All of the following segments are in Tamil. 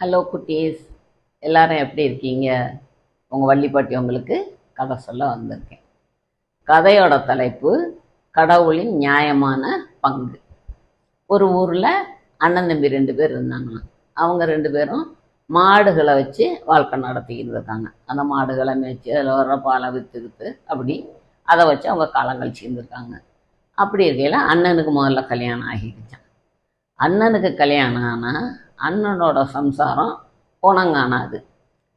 ஹலோ குட்டீஸ். எல்லாரும் எப்படி இருக்கீங்க? உங்கள் வள்ளிப்பாட்டி உங்களுக்கு கதை சொல்ல வந்திருக்கேன். கதையோட தலைப்பு கடவுளின் நியாயமான பங்கு. ஒரு ஊரில் அண்ணன் தம்பி ரெண்டு பேர் இருந்தாங்களாம். அவங்க ரெண்டு பேரும் மாடுகளை வச்சு வாழ்க்கை நடத்திக்கிட்டு இருக்காங்க. அந்த மாடுகளை மேய்ச்சி அதில் வர்ற பாலை விற்று அப்படி அதை வச்சு அவங்க காலம் கழிச்சுட்டு இருக்காங்க அப்படி இருக்கையில் அண்ணனுக்கு முதல்ல கல்யாணம் ஆகிடுச்சான் அண்ணனுக்கு கல்யாணம் ஆனால் அண்ணனோட சம்சாரம் உணங்கானாது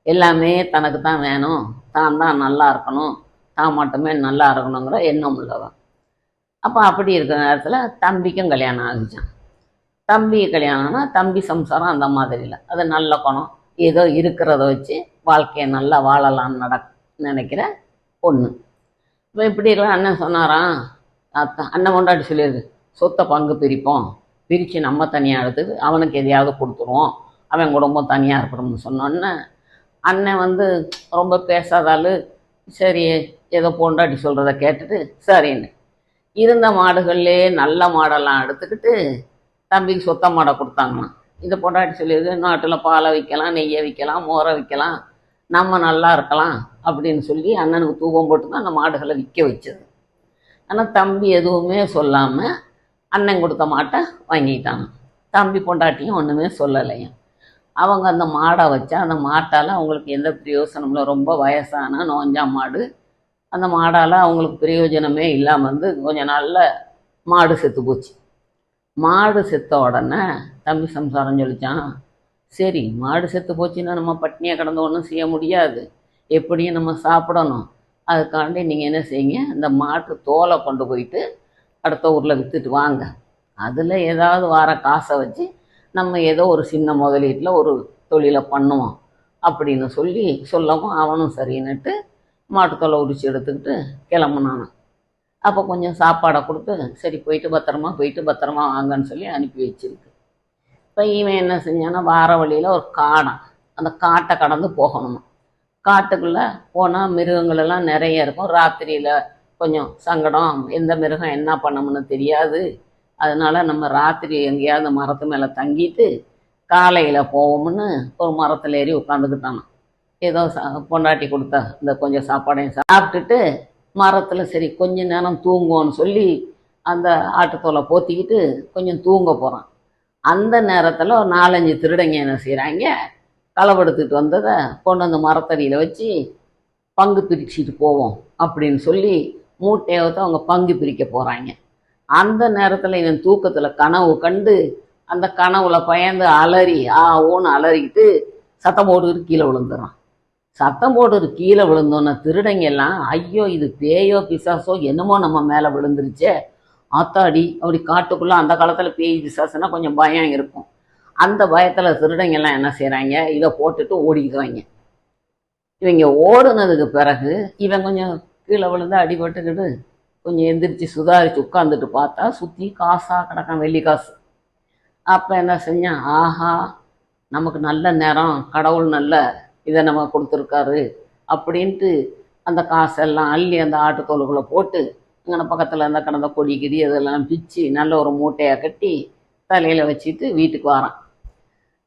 எல்லாமே தனக்கு தான் வேணும். தான் தான் நல்லா இருக்கணும். தான் மட்டுமே நல்லா இருக்கணுங்கிற எண்ணம் உள்ளவன். அப்போ அப்படி இருக்கிற நேரத்தில் தம்பிக்கும் கல்யாணம் ஆகுச்சான் தம்பி கல்யாணம்னா தம்பி சம்சாரம் அந்த மாதிரி இல்லை. அது நல்ல குணம். ஏதோ இருக்கிறத வச்சு வாழ்க்கையை நல்லா வாழலாம்னு நட நினைக்கிற பொண்ணு. இப்போ இப்படி இருக்கலாம் அண்ணன் சொன்னாராம் அத்த- அண்ணன் கொண்டாடி சொல்லியிருக்கு சொத்தை பங்கு பிரிப்போம். பிரித்து நம்ம தனியாக எடுத்து அவனுக்கு எதையாவது கொடுத்துருவோம். அவன் குடும்பம் தனியாக இருக்கணும்னு சொன்னோன்னே அண்ணன் வந்து ரொம்ப பேசாதால் சரி ஏதோ பொண்டாட்டி சொல்கிறத கேட்டுட்டு சரின்னு. இருந்த மாடுகள்லேயே நல்ல மாடெல்லாம் எடுத்துக்கிட்டு தம்பிக்கு சொத்த மாடை கொடுத்தாங்களாம். இந்த பொண்டாட்டி சொல்லியிருக்கு நாட்டில் பாலை விற்கலாம் நெய்யை விற்கலாம் மோரை விற்கலாம் நம்ம நல்லா இருக்கலாம் அப்படின்னு சொல்லி அண்ணனுக்கு தூக்கம் போட்டு தான் அந்த மாடுகளை விற்க வச்சது. ஆனால் தம்பி எதுவுமே சொல்லாமல் அண்ணன் கொடுத்த மாட்டை வாங்கிட்டாங்க தம்பி பொண்டாட்டியும் ஒன்றுமே சொல்லலையும் அவங்க அந்த மாடை வச்சா அந்த மாட்டால் அவங்களுக்கு எந்த பிரயோசனமும் இல்லை. ரொம்ப வயசான நோஞ்சா மாடு. அந்த மாடால் அவங்களுக்கு பிரயோஜனமே இல்லாமல் வந்து கொஞ்ச நாளில் மாடு செத்து போச்சு. மாடு செத்த உடனே தம்பி சம்சாரம் சொல்லிச்சான் சரி மாடு செத்து போச்சுன்னா நம்ம பட்னியாக கிடந்து ஒன்றும் செய்ய முடியாது. எப்படியும் நம்ம சாப்பிடணும். அதுக்காண்டி நீங்கள் என்ன செய்யுங்க இந்த மாட்டு தோலை கொண்டு போயிட்டு அடுத்த ஊரில் விற்றுட்டு வாங்க. அதில் ஏதாவது வர காசை வச்சு நம்ம ஏதோ ஒரு சின்ன முதலீட்டில் ஒரு தொழிலை பண்ணுவோம் அப்படின்னு சொல்லி சொல்லவும் அவனும் சரின்னுட்டு மாட்டுத்தொலை உரிச்சு எடுத்துக்கிட்டு கிளம்புனான். அப்போ கொஞ்சம் சாப்பாடை கொடுத்து சரி போயிட்டு பத்திரமா போயிட்டு பத்திரமா வாங்கன்னு சொல்லி அனுப்பி வச்சிருக்கு. இப்போ இவன் என்ன செஞ்சான்னா வார வழியில் ஒரு காடம் அந்த காட்டை கடந்து போகணுமா. காட்டுக்குள்ளே போனால் மிருகங்கள் எல்லாம் நிறைய இருக்கும். ராத்திரியில் கொஞ்சம் சங்கடம் எந்த மிருகம் என்ன பண்ணணும்னு தெரியாது. அதனால நம்ம ராத்திரி எங்கேயாவது மரத்து மேலே தங்கிட்டு காலையில் போவோம்னு ஒரு மரத்தில் ஏறி உட்காந்துக்கிட்டானான் ஏதோ பொண்டாட்டி கொடுத்த இந்த கொஞ்சம் சாப்பாடையும் சாப்பிட்டுட்டு மரத்தில் சரி கொஞ்ச நேரம் தூங்குவோன்னு சொல்லி அந்த ஆட்டுத்தோலை போத்திக்கிட்டு கொஞ்சம் தூங்க போகிறான் அந்த நேரத்தில் ஒரு நாலஞ்சு திருடங்க என்ன செய்கிறாங்க களவெடுத்துட்டு வந்ததை கொண்டு வந்து மரத்தடியில் வச்சு பங்கு பிரிச்சுட்டு போவோம் அப்படின்னு சொல்லி மூட்டையை அவங்க பங்கு பிரிக்க போகிறாங்க அந்த நேரத்தில் இவன் தூக்கத்தில் கனவு கண்டு அந்த கனவுல பயந்து அலறி ஆ ஓன்னு அலறிக்கிட்டு சத்தம் போட்டுக்கிட்டு கீழே விழுந்துடுறான் சத்தம் போட்டு கீழே விழுந்தோன்ன திருடங்க எல்லாம் ஐயோ இது பேயோ பிசாசோ என்னமோ நம்ம மேலே விழுந்துருச்சே. ஆத்தாடி அப்படி காட்டுக்குள்ளே அந்த காலத்தில் பேய் பிசாசுனா கொஞ்சம் பயம் இருக்கும். அந்த பயத்தில் திருடங்க எல்லாம் என்ன செய்கிறாங்க இதை போட்டுட்டு ஓடிக்கிறாங்க. இவங்க ஓடுனதுக்கு பிறகு இவன் கொஞ்சம் கீழே விழுந்து அடிபட்டுக்கிட்டு கொஞ்சம் எந்திரிச்சு சுதாரித்து உட்காந்துட்டு பார்த்தா சுற்றி காசாக கிடக்கும் வெள்ளி காசு. அப்போ என்ன செஞ்சேன்? ஆஹா நமக்கு நல்ல நேரம் கடவுள் நல்ல இதை நம்ம கொடுத்துருக்காரு அப்படின்ட்டு அந்த காசெல்லாம் அள்ளி அந்த ஆட்டுத்தோலுக்குள்ளே போட்டு அங்கே பக்கத்தில் இருந்த கிடந்த கொடி கிடி அதெல்லாம் பிச்சு நல்ல ஒரு மூட்டையாக கட்டி தலையில் வச்சுட்டு வீட்டுக்கு வரான்.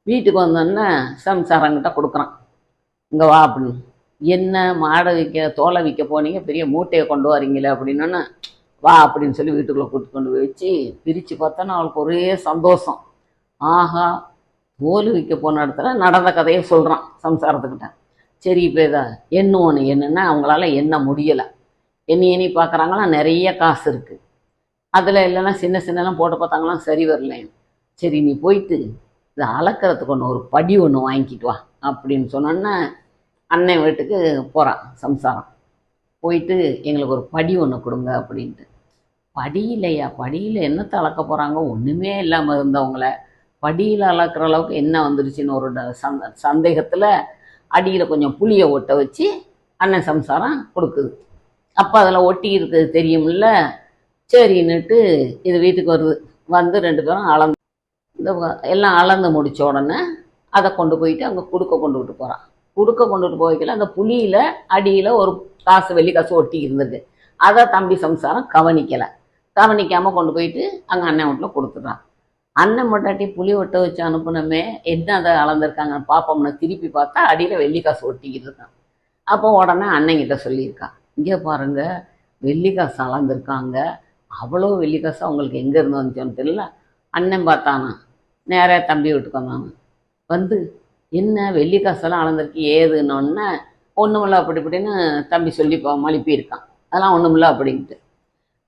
வீட்டுக்கு வந்தோன்னே சம்சாரங்கிட்ட கொடுக்குறான். இங்கே வா அப்படின்னு. என்ன மாடை விற்க தோலை விற்க போனீங்க? பெரிய மூட்டையை கொண்டு வரீங்களே அப்படின்னோன்னே வா அப்படின்னு சொல்லி வீட்டுக்குள்ளே கூட்டு கொண்டு போய் வச்சு பிரித்து பார்த்தோன்னா அவளுக்கு ஒரே சந்தோஷம். ஆஹா தோல் விற்க போன இடத்துல நடந்த கதையை சொல்கிறான் சம்சாரத்துக்கிட்ட. சரி இப்போ இதை ஒன்று என்னென்னா அவங்களால எண்ண முடியலை. எண்ணி எண்ணி பார்க்குறாங்களா நிறைய காசு இருக்குது அதில் இல்லைன்னா சின்ன சின்னலாம் போட்டு பார்த்தாங்களாம் சரி வரல. சரி நீ போயிட்டு இதை அளக்கிறதுக்கு ஒன்று ஒரு படி ஒன்று வாங்கிக்கிட்டு வா அப்படின்னு சொன்னோன்னே அண்ணன் வீட்டுக்கு போகிறான் சம்சாரம். போயிட்டு எங்களுக்கு ஒரு படி ஒன்று கொடுங்க அப்படின்ட்டு. படி இல்லையா படியில் என்னத்தை அளக்க போகிறாங்க ஒன்றுமே இல்லாமல் இருந்தவங்கள. படியில் அளக்கிற அளவுக்கு என்ன வந்துருச்சுன்னு ஒரு சந்த சந்தேகத்தில் அடியில் கொஞ்சம் புளியை ஒட்ட வச்சு அண்ணன் சம்சாரம் கொடுக்குது. அப்போ அதில் ஒட்டி இருக்குது தெரியும்ல சரின்னுட்டு இது வீட்டுக்கு வருது. வந்து ரெண்டு பேரும் அளந்து இந்த எல்லாம் அளந்து முடித்த உடனே அதை கொண்டு போயிட்டு அங்கே கொடுக்க கொண்டுகிட்டு போகிறான் குடுக்க கொண்டுட்டு போய்க்கல அந்த புளியில் அடியில் ஒரு காசு வெள்ளி காசு ஒட்டி இருந்தது. அதை தம்பி சம்சாரம் கவனிக்கலை. கவனிக்காமல் கொண்டு போயிட்டு அங்கே அண்ணன் வீட்டில் கொடுத்துட்றான் அண்ணன் மட்டாட்டி புளி ஒட்ட வச்சு அனுப்புனமே என்ன அதை அளந்திருக்காங்கன்னு பார்ப்போம்னா திருப்பி பார்த்தா அடியில் வெள்ளிக்காசு ஒட்டிக்கிட்டு இருக்கான். அப்போ உடனே அண்ணங்கிட்ட சொல்லியிருக்கான். இங்கே பாருங்க வெள்ளிக்காசு அளந்திருக்காங்க. அவ்வளோ வெள்ளிக்காசு அவங்களுக்கு எங்கே இருந்து வந்துச்சோன்னு தெரியல. அண்ணன் பார்த்தானா நேராக தம்பி வீட்டுக்கு வந்தானா. வந்து என்ன வெள்ளி காசெல்லாம் அளந்திருக்கு ஏதுன்னொன்னே ஒன்றுமில்ல அப்படி இப்படின்னு தம்பி சொல்லி பா மழுப்பியிருக்கான் அதெல்லாம் ஒன்றுமில்ல அப்படின்ட்டு.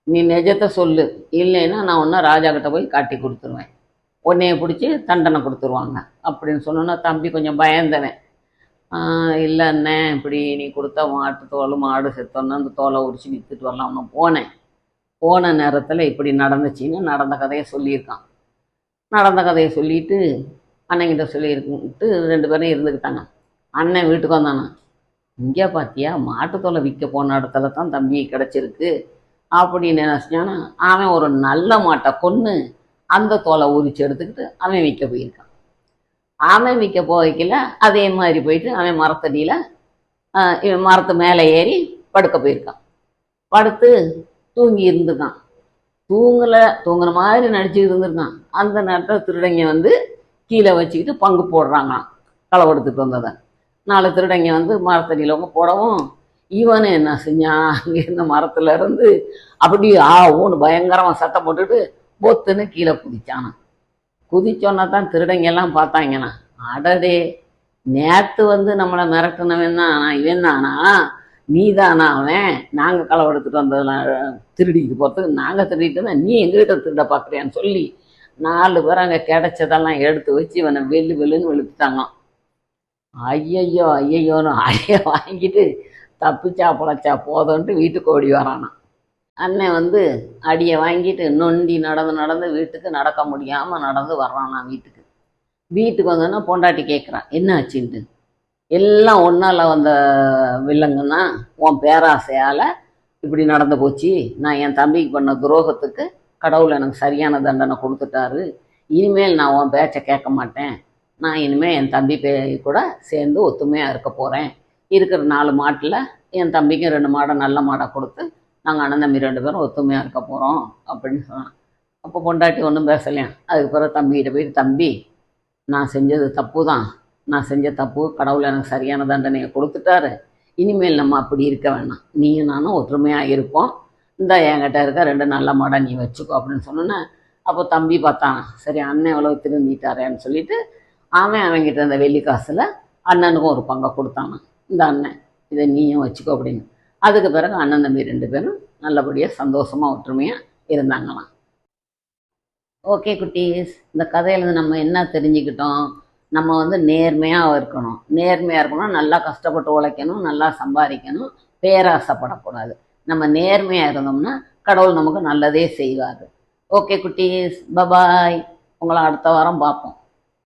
நீ நிஜத்தை சொல்லு. இல்லைன்னா நான் ஒன்றும் ராஜா கிட்ட போய் காட்டி கொடுத்துருவேன். உன்னைய பிடிச்சி தண்டனை கொடுத்துருவாங்க. அப்படின்னு சொன்னோன்னா தம்பி கொஞ்சம் பயந்தவன். இல்லைன்னே இல்லை அண்ணே இப்படி நீ கொடுத்தா மாட்டு தோல் மாடு செத்தோன்னா அந்த தோலை உரிச்சு விற்றுட்டு வரலாம்னு போனேன். போன நேரத்தில் இப்படி நடந்துச்சின்னு நடந்த கதையை சொல்லியிருக்கான். நடந்த கதையை சொல்லிட்டு அண்ணங்கிட்ட சொல்லியிருக்குன்ட்டு ரெண்டு பேரும் இருந்துக்கிட்டாங்க. அண்ணன் வீட்டுக்கு வந்தானே? இங்கே பார்த்தியா மாட்டுத்தோலை விற்க போன இடத்துல தான் தம்பி கிடச்சிருக்கு. அப்படின்னு நினச்சானா அவன் ஒரு நல்ல மாட்டை கொன்று அந்த தோலை உரிச்சு எடுத்துக்கிட்டு அவன் விற்க போயிருக்கான். அவன் விற்க போய்க்கல அதே மாதிரி போயிட்டு அவன் மரத்தடியில் இவன் மரத்து மேலே ஏறி படுக்க போயிருக்கான். படுத்து தூங்கி இருந்துருக்கான். தூங்கலை தூங்குற மாதிரி நடிச்சுக்கிட்டு இருந்திருக்கான். அந்த நேரத்தில் திருடங்க வந்து கீழே வச்சுக்கிட்டு பங்கு போடுறாங்களாம். களைவெடுத்துட்டு வந்ததை. நாலு திருடங்க வந்து மரத்தடியில் அவங்க போடவும் இவனு என்ன செஞ்சான் அங்கே இருந்த மரத்துல இருந்து அப்படியே ஆ ஊன்னு பயங்கரமாக சத்தம் போட்டுட்டு பொத்துன்னு கீழே குதிச்சானான் குதிச்சோன்னா தான் திருடங்க எல்லாம் பார்த்தாங்கண்ணா அடடே நேற்று வந்து நம்மளை மிரட்டினவன் தான்? ஆனால் இவன் தானா? நீ தானா அவன்? நாங்கள் களவெடுத்துட்டு வந்ததெல்லாம் திருடிக்கிட்டு போகிறதுக்கு நாங்கள் திருடிட்டு தான் நீ எங்ககிட்ட திருட பார்க்குறியான்னு சொல்லி நாலு பேர் அங்கே கிடைச்சதெல்லாம் எடுத்து வச்சு இவனை வெள்ளு வெள்ளுன்னு வெளுத்துட்டாங்களாம். ஐயையோ ஐயையோன்னு அடைய வாங்கிட்டு தப்பிச்சா பிழைச்சா போதும்ன்ட்டு வீட்டுக்கு ஓடி வரானா அண்ணன் வந்து அடியை வாங்கிட்டு நொண்டி நடந்து நடந்து வீட்டுக்கு நடக்க முடியாமல் நடந்து வர்றானா வீட்டுக்கு. வீட்டுக்கு வந்தோன்னா பொண்டாட்டி கேட்குறான் என்ன ஆச்சுன்ட்டு? எல்லாம் ஒன்றால் வந்த வில்லங்கன்னா உன் பேராசையால் இப்படி நடந்து போச்சு. நான் என் தம்பிக்கு பண்ண துரோகத்துக்கு கடவுள் எனக்கு சரியான தண்டனை கொடுத்துட்டாரு. இனிமேல் நான் உன் பேச்சை கேட்க மாட்டேன். நான் இனிமேல் என் தம்பி பே கூட சேர்ந்து ஒத்துமையாக இருக்க போகிறேன் இருக்கிற நாலு மாட்டில் என் தம்பிக்கும் ரெண்டு மாடை நல்ல மாடை கொடுத்து நாங்கள் அண்ணன் தம்பி ரெண்டு பேரும் ஒத்துமையாக இருக்க போகிறோம் அப்படின்னு சொன்னான். அப்போ பொண்டாட்டி ஒன்றும் பேசலையா? அதுக்கு பிறகு தம்பிகிட்ட போயிட்டு தம்பி நான் செஞ்சது தப்பு தான் நான் செஞ்ச தப்பு கடவுள் எனக்கு சரியான தண்டனையை கொடுத்துட்டாரு. இனிமேல் நம்ம அப்படி இருக்க வேணாம். நீயும் நானும் ஒற்றுமையாக இருப்போம். இந்த என்கிட்ட இருக்க ரெண்டு நல்ல மாடை நீ வச்சுக்கோ அப்படின்னு சொன்னோன்னே அப்போ தம்பி பார்த்தான். சரி அண்ணன் எவ்வளோ திருந்திட்டாரேன்னு சொல்லிட்டு அவன் அவன்கிட்ட இருந்த வெள்ளி காசில் அண்ணனுக்கும் ஒரு பங்கை கொடுத்தானான் இந்த அண்ணன் இதை நீயும் வச்சுக்கோ அப்படின்னு. அதுக்கு பிறகு அண்ணன் தம்பி ரெண்டு பேரும் நல்லபடியாக சந்தோஷமாக ஒற்றுமையாக இருந்தாங்களாம். ஓகே குட்டீஸ் இந்த கதையிலேருந்து நம்ம என்ன தெரிஞ்சுக்கிட்டோம்? நம்ம வந்து நேர்மையாக இருக்கணும். நேர்மையாக இருக்கணும் நல்லா கஷ்டப்பட்டு உழைக்கணும் நல்லா சம்பாதிக்கணும். பேராசைப்படக்கூடாது. நம்ம நேர்மையாக இருந்தோம்னா கடவுள் நமக்கு நல்லதே செய்வார். ஓகே குட்டீஸ். பபாய் உங்களை அடுத்த வாரம் பார்ப்போம்.